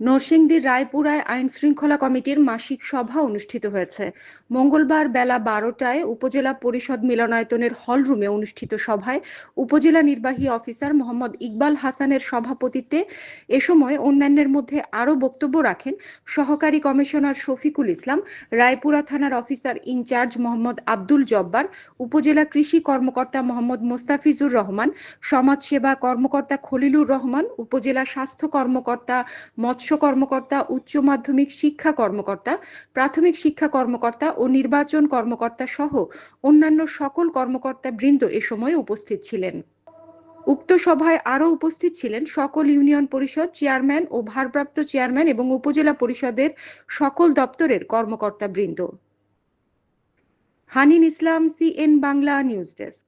নরসিংদীর রায়পুরায় আইন শৃঙ্খলা কমিটির মাসিক সভা অনুষ্ঠিত হয়েছে। মঙ্গলবার বেলা বারোটায় উপজেলা পরিষদ মিলনায়তনের হলরুমে অনুষ্ঠিত সভায় উপজেলা নির্বাহী অফিসার মোহাম্মদ ইকবাল হাসানের সভাপতিত্বে এ সময় অন্যান্যের মধ্যে আরও বক্তব্য রাখেন সহকারী কমিশনার শফিকুল ইসলাম, রায়পুরা থানার officer in charge Mohammad Abdul Jabbar, উপজেলা কৃষি কর্মকর্তা মোহাম্মদ মোস্তাফিজুর রহমান, সমাজসেবা কর্মকর্তা খলিলুর রহমান, উপজেলা স্বাস্থ্য কর্মকর্তা মৎস্য কর্মকর্তা, উচ্চ মাধ্যমিক শিক্ষা কর্মকর্তা, প্রাথমিক শিক্ষা কর্মকর্তা ও নির্বাচন কর্মকর্তা সহ অন্যান্য সকল কর্মকর্তা বৃন্দ এ সময় উপস্থিত ছিলেন। উক্ত সভায় আরও উপস্থিত ছিলেন সকল ইউনিয়ন পরিষদ চেয়ারম্যান ও ভারপ্রাপ্ত চেয়ারম্যান এবং উপজেলা পরিষদের সকল দপ্তরের কর্মকর্তা বৃন্দ Hanin Islam, CN Bangla news desk.